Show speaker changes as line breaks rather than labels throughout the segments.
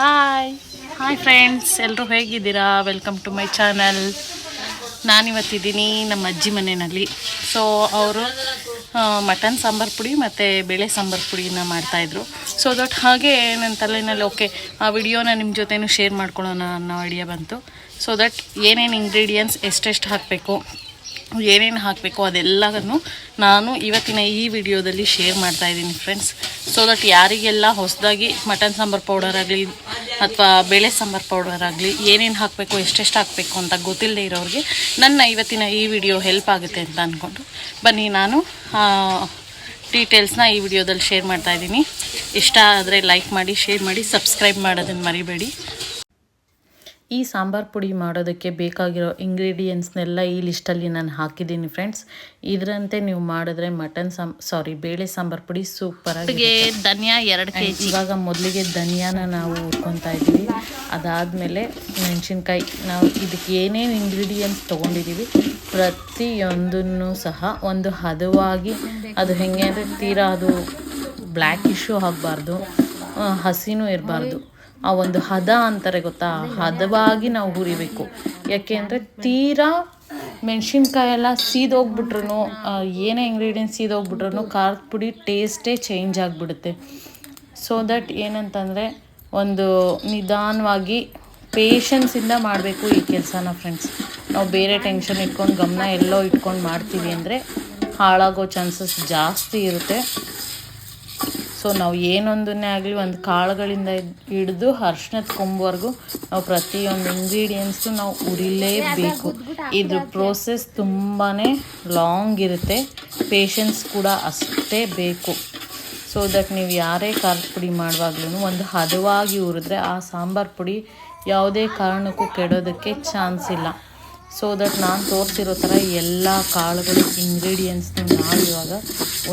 Hi hi friends ಎಲ್ಲರೂ ಹೇಗಿದ್ದೀರಾ? Welcome to my channel ನಾನಿವತ್ತಿದ್ದೀನಿ ನಮ್ಮ ಅಜ್ಜಿ ಮನೆಯಲ್ಲಿ. ಸೊ ಅವರು ಮಟನ್ ಸಾಂಬಾರು ಪುಡಿ ಮತ್ತು ಬೇಳೆ ಸಾಂಬಾರು ಪುಡಿನ ಮಾಡ್ತಾಯಿದ್ರು. ಸೊ ದಟ್ ಹಾಗೆ ನನ್ನ ತಲೆಯಲ್ಲಿ ಓಕೆ, ಆ ವಿಡಿಯೋನ ನಿಮ್ಮ ಜೊತೆನೂ ಶೇರ್ ಮಾಡ್ಕೊಳ್ಳೋಣ ಅನ್ನೋ ಐಡಿಯಾ ಬಂತು. ಸೊ ದಟ್ ಏನೇನು ಇಂಗ್ರೀಡಿಯೆಂಟ್ಸ್ ಎಷ್ಟೆಷ್ಟು ಹಾಕಬೇಕು, ಏನೇನು ಹಾಕಬೇಕು ಅದೆಲ್ಲವನ್ನು ನಾನು ಇವತ್ತಿನ ಈ ವಿಡಿಯೋದಲ್ಲಿ ಶೇರ್ ಮಾಡ್ತಾಯಿದ್ದೀನಿ ಫ್ರೆಂಡ್ಸ್ ಸೊ ದಟ್ ಯಾರಿಗೆಲ್ಲ ಹೊಸದಾಗಿ ಮಟನ್ ಸಾಂಬಾರು ಪೌಡರ್ ಆಗಲಿ ಅಥವಾ ಬೇಳೆ ಸಾಂಬಾರು ಪೌಡರ್ ಆಗಲಿ ಏನೇನು ಹಾಕಬೇಕು, ಎಷ್ಟೆಷ್ಟು ಹಾಕಬೇಕು ಅಂತ ಗೊತ್ತಿಲ್ಲದೆ ಇರೋರಿಗೆ ನನ್ನ ಇವತ್ತಿನ ಈ ವಿಡಿಯೋ ಹೆಲ್ಪ್ ಆಗುತ್ತೆ ಅಂತ ಅಂದ್ಕೊಂಡು ಬನ್ನಿ ನಾನು ಡೀಟೇಲ್ಸ್ನ ಈ ವಿಡಿಯೋದಲ್ಲಿ ಶೇರ್ ಮಾಡ್ತಾ ಇದ್ದೀನಿ. ಇಷ್ಟ ಆದರೆ ಲೈಕ್ ಮಾಡಿ ಶೇರ್ ಮಾಡಿ ಸಬ್ಸ್ಕ್ರೈಬ್ ಮಾಡೋದನ್ನು ಮರಿಬೇಡಿ. ಈ ಸಾಂಬಾರು ಪುಡಿ ಮಾಡೋದಕ್ಕೆ ಬೇಕಾಗಿರೋ ಇಂಗ್ರೀಡಿಯೆಂಟ್ಸ್ನೆಲ್ಲ ಈ ಲಿಸ್ಟಲ್ಲಿ ನಾನು ಹಾಕಿದ್ದೀನಿ ಫ್ರೆಂಡ್ಸ್ ಇದರಂತೆ ನೀವು ಮಾಡಿದ್ರೆ ಮಟನ್ ಸಾಂ ಸಾರಿ ಬೇಳೆ ಸಾಂಬಾರು ಪುಡಿ ಸೂಪರ್ ಸೂಪರಾಗಿ ಧನಿಯಾ ಎರಡು ಕೆ ಜಿ ಇವಾಗ ಮೊದಲಿಗೆ ಧನಿಯಾನ ನಾವು ಹುರ್ಕೊತಾ ಇದ್ದೀವಿ. ಅದಾದಮೇಲೆ ಮೆಣಸಿನ್ಕಾಯಿ. ನಾವು ಇದಕ್ಕೆ ಏನೇನು ಇಂಗ್ರೀಡಿಯೆಂಟ್ಸ್ ತೊಗೊಂಡಿದ್ದೀವಿ ಪ್ರತಿಯೊಂದನ್ನು ಸಹ ಒಂದು ಹದವಾಗಿ ಅದು ಹೆಂಗೆ ಅಂದರೆ ತೀರಾ ಅದು ಬ್ಲ್ಯಾಕ್ ಇಶ್ಯೂ ಆಗಬಾರ್ದು ಹಸಿನೂ ಇರಬಾರ್ದು. ಆ ಒಂದು ಹದ ಅಂತಾರೆ ಗೊತ್ತಾ? ಹದವಾಗಿ ನಾವು ಹುರಿಬೇಕು. ಯಾಕೆ ಅಂದರೆ ತೀರಾ ಮೆಣಸಿನ್ಕಾಯಿ ಎಲ್ಲ ಸೀದೋಗ್ಬಿಟ್ರು ಏನೇ ಇಂಗ್ರೀಡಿಯೆಂಟ್ಸ್ ಸೀದೋಗ್ಬಿಟ್ರು ಖಾರದ ಪುಡಿ ಟೇಸ್ಟೇ ಚೇಂಜ್ ಆಗಿಬಿಡುತ್ತೆ. ಸೊ ದಟ್ ಏನಂತಂದರೆ ಒಂದು ನಿಧಾನವಾಗಿ ಪೇಷನ್ಸಿಂದ ಮಾಡಬೇಕು ಈ ಕೆಲಸನ ಫ್ರೆಂಡ್ಸ್ ನಾವು ಬೇರೆ ಟೆನ್ಷನ್ ಇಟ್ಕೊಂಡು ಗಮನ ಎಲ್ಲೋ ಇಟ್ಕೊಂಡು ಮಾಡ್ತೀವಿ ಅಂದರೆ ಹಾಳಾಗೋ ಚಾನ್ಸಸ್ ಜಾಸ್ತಿ ಇರುತ್ತೆ. ಸೊ ನಾವು ಏನೊಂದನ್ನೇ ಆಗಲಿ ಒಂದು ಕಾಳುಗಳಿಂದ ಹಿಡಿದು ಅರ್ಶಿನದ ಕೊಂಬುವರೆಗೂ ನಾವು ಪ್ರತಿಯೊಂದು ಇಂಗ್ರೀಡಿಯೆಂಟ್ಸು ನಾವು ಉರಿಲೇಬೇಕು. ಇದ್ರ ಪ್ರೋಸೆಸ್ ತುಂಬಾ ಲಾಂಗ್ ಇರುತ್ತೆ. ಪೇಷನ್ಸ್ ಕೂಡ ಅಷ್ಟೇ ಬೇಕು. ಸೊ ದಟ್ ನೀವು ಯಾರೇ ಖಾರದ ಪುಡಿ ಮಾಡುವಾಗ್ಲೂ ಒಂದು ಹದವಾಗಿ ಉರಿದ್ರೆ ಆ ಸಾಂಬಾರು ಪುಡಿ ಯಾವುದೇ ಕಾರಣಕ್ಕೂ ಕೆಡೋದಕ್ಕೆ ಚಾನ್ಸ್ ಇಲ್ಲ. ಸೊ ದಟ್ ನಾನು ತೋರಿಸಿರೋ ಥರ ಎಲ್ಲ ಕಾಳುಗಳು ಇಂಗ್ರೀಡಿಯೆಂಟ್ಸ್ನು ನಾವು ಇವಾಗ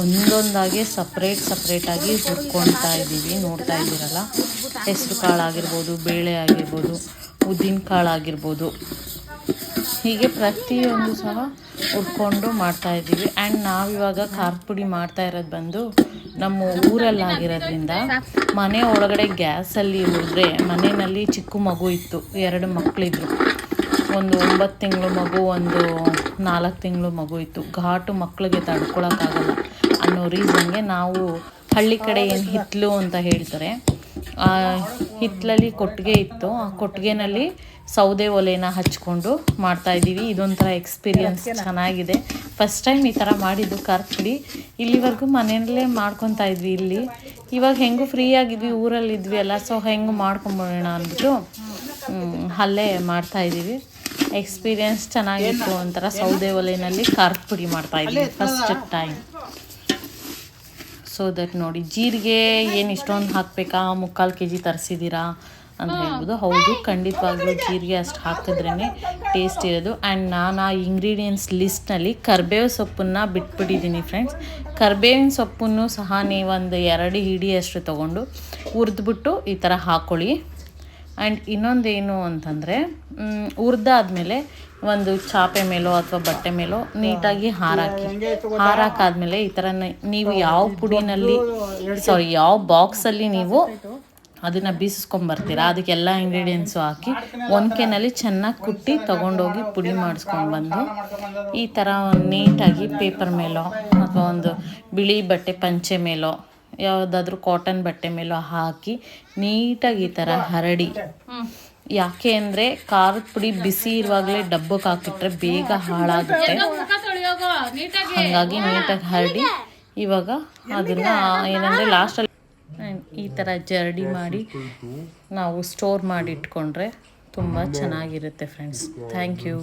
ಒಂದೊಂದಾಗಿ ಸಪ್ರೇಟ್ ಸಪ್ರೇಟಾಗಿ ಹುರ್ಕೊತಾ ಇದ್ದೀವಿ. ನೋಡ್ತಾ ಇದ್ದೀರಲ್ಲ? ಹೆಸರು ಕಾಳು ಆಗಿರ್ಬೋದು ಬೇಳೆ ಆಗಿರ್ಬೋದು, ಉದ್ದಿನ ಕಾಳು ಆಗಿರ್ಬೋದು ಹೀಗೆ ಪ್ರತಿಯೊಂದು ಸಹ ಹುರ್ಕೊಂಡು ಮಾಡ್ತಾ ಇದ್ದೀವಿ. ಆ್ಯಂಡ್ ನಾವಿವಾಗ ಖಾರದ ಪುಡಿ ಮಾಡ್ತಾ ಇರೋದು ಬಂದು ನಮ್ಮ ಊರಲ್ಲಾಗಿರೋದ್ರಿಂದ ಮನೆ ಒಳಗಡೆ ಗ್ಯಾಸಲ್ಲಿ ಹುರಿದ್ರೆ ಮನೆಯಲ್ಲಿ ಚಿಕ್ಕ ಮಗು ಇತ್ತು, ಎರಡು ಮಕ್ಕಳಿದ್ರು ಒಂದು ಒಂಬತ್ತು ತಿಂಗಳು ಮಗು ಒಂದು ನಾಲ್ಕು ತಿಂಗಳು ಮಗು ಇತ್ತು. ಘಾಟು ಮಕ್ಕಳಿಗೆ ತಡ್ಕೊಳಕ್ಕಾಗಲ್ಲ ಅನ್ನೋ ರೀಸನ್ಗೆ ನಾವು ಹಳ್ಳಿ ಕಡೆ ಏನು ಹಿತ್ತಲು ಅಂತ ಹೇಳ್ತಾರೆ ಆ ಹಿತ್ತಲಲ್ಲಿ ಕೊಟ್ಟಿಗೆ ಇತ್ತು. ಆ ಕೊಟ್ಟಿಗೆನಲ್ಲಿ ಸೌದೆ ಒಲೆನ ಹಚ್ಕೊಂಡು ಮಾಡ್ತಾಯಿದ್ದೀವಿ ಇದೊಂಥರ ಎಕ್ಸ್ಪೀರಿಯನ್ಸ್ ಚೆನ್ನಾಗಿದೆ. ಫಸ್ಟ್ ಟೈಮ್ ಈ ಥರ ಮಾಡಿದ್ದು ಪುಡಿ ಇಲ್ಲಿವರೆಗೂ ಮನೆಯಲ್ಲೇ ಮಾಡ್ಕೊತಾ ಇದ್ವಿ ಇಲ್ಲಿ. ಇವಾಗ ಹೆಂಗೂ ಫ್ರೀ ಆಗಿದ್ವಿ ಊರಲ್ಲಿದ್ವಿ ಅಲ್ಲ ಸೊ ಹೆಂಗೂ ಮಾಡ್ಕೊಂಬೋಣ ಅಂದ್ಬಿಟ್ಟು ಅಲ್ಲೇ ಮಾಡ್ತಾಯಿದ್ದೀವಿ ಎಕ್ಸ್ಪೀರಿಯನ್ಸ್ ಚೆನ್ನಾಗಿತ್ತು ಒಂಥರ ಸೌದೆ ಒಲೆಯಲ್ಲಿ ಖಾರದ ಪುಡಿ ಮಾಡ್ತಾ ಇದ್ದೀನಿ ಫಸ್ಟ್ ಟೈಮ್ ಸೊ ದಟ್ ನೋಡಿ ಜೀರಿಗೆ ಏನು ಇಷ್ಟೊಂದು ಹಾಕಬೇಕಾ? ಮುಕ್ಕಾಲು ಕೆ ಜಿ ತರಿಸಿದ್ದೀರಾ ಅಂತ ಹೇಳ್ಬೋದು. ಹೌದು ಖಂಡಿತವಾಗ್ಲೂ ಜೀರಿಗೆ ಅಷ್ಟು ಹಾಕಿದ್ರೇ ಟೇಸ್ಟ್ ಇರೋದು. ಆ್ಯಂಡ್ ನಾನು ಆ ಇಂಗ್ರೀಡಿಯೆಂಟ್ಸ್ ಲಿಸ್ಟ್ನಲ್ಲಿ ಕರ್ಬೇವು ಸೊಪ್ಪನ್ನು ಬಿಟ್ಬಿಟ್ಟಿದ್ದೀನಿ ಫ್ರೆಂಡ್ಸ್ ಕರ್ಬೇವಿನ ಸೊಪ್ಪನ್ನು ಸಹ ನೀವೊಂದು ಎರಡು ಹಿಡಿಯಷ್ಟು ತೊಗೊಂಡು ಹುರಿದ್ಬಿಟ್ಟು ಈ ಥರ ಹಾಕ್ಕೊಳ್ಳಿ ಆ್ಯಂಡ್ ಇನ್ನೊಂದೇನು ಅಂತಂದರೆ ಹುರಿದಾದ್ಮೇಲೆ ಒಂದು ಚಾಪೆ ಮೇಲೋ ಅಥವಾ ಬಟ್ಟೆ ಮೇಲೋ ನೀಟಾಗಿ ಹಾರಾಕಿ. ಹಾರಾಕಾದ್ಮೇಲೆ ಈ ಥರ ನೀವು ಯಾವ ಪುಡಿನಲ್ಲಿ ಸಾರಿ ಯಾವ ಬಾಕ್ಸಲ್ಲಿ ನೀವು ಅದನ್ನು ಬೀಸಿಸ್ಕೊಂಬರ್ತೀರಾ ಅದಕ್ಕೆಲ್ಲ ಇಂಗ್ರೀಡಿಯೆಂಟ್ಸು ಹಾಕಿ ಒನಕೆನಲ್ಲಿ ಚೆನ್ನಾಗಿ ಕುಟ್ಟಿ ತೊಗೊಂಡೋಗಿ ಪುಡಿ ಮಾಡಿಸ್ಕೊಂಡು ಬಂದು ಈ ಥರ ನೀಟಾಗಿ ಪೇಪರ್ ಮೇಲೋ ಅಥವಾ ಒಂದು ಬಿಳಿ ಬಟ್ಟೆ ಪಂಚೆ ಮೇಲೋ ಯಾವುದಾದ್ರೂ ಕಾಟನ್ ಬಟ್ಟೆ ಮೇಲೋ ಹಾಕಿ ನೀಟಾಗಿ ಈ ಥರ ಹರಡಿ. ಯಾಕೆ ಅಂದರೆ ಖಾರದ ಪುಡಿ ಬಿಸಿ ಇರುವಾಗಲೇ ಡಬ್ಬಕ್ಕೆ ಹಾಕಿಟ್ರೆ ಬೇಗ ಹಾಳಾಗುತ್ತೆ. ಹಾಗಾಗಿ ನೀಟಾಗಿ ಹರಡಿ ಇವಾಗ ಅದನ್ನು, ಏನಂದರೆ ಲಾಸ್ಟಲ್ಲಿ ಈ ಥರ ಜರಡಿ ಮಾಡಿ ನಾವು ಸ್ಟೋರ್ ಮಾಡಿ ಇಟ್ಕೊಂಡ್ರೆ ತುಂಬ ಚೆನ್ನಾಗಿರುತ್ತೆ ಫ್ರೆಂಡ್ಸ್ ಥ್ಯಾಂಕ್ ಯು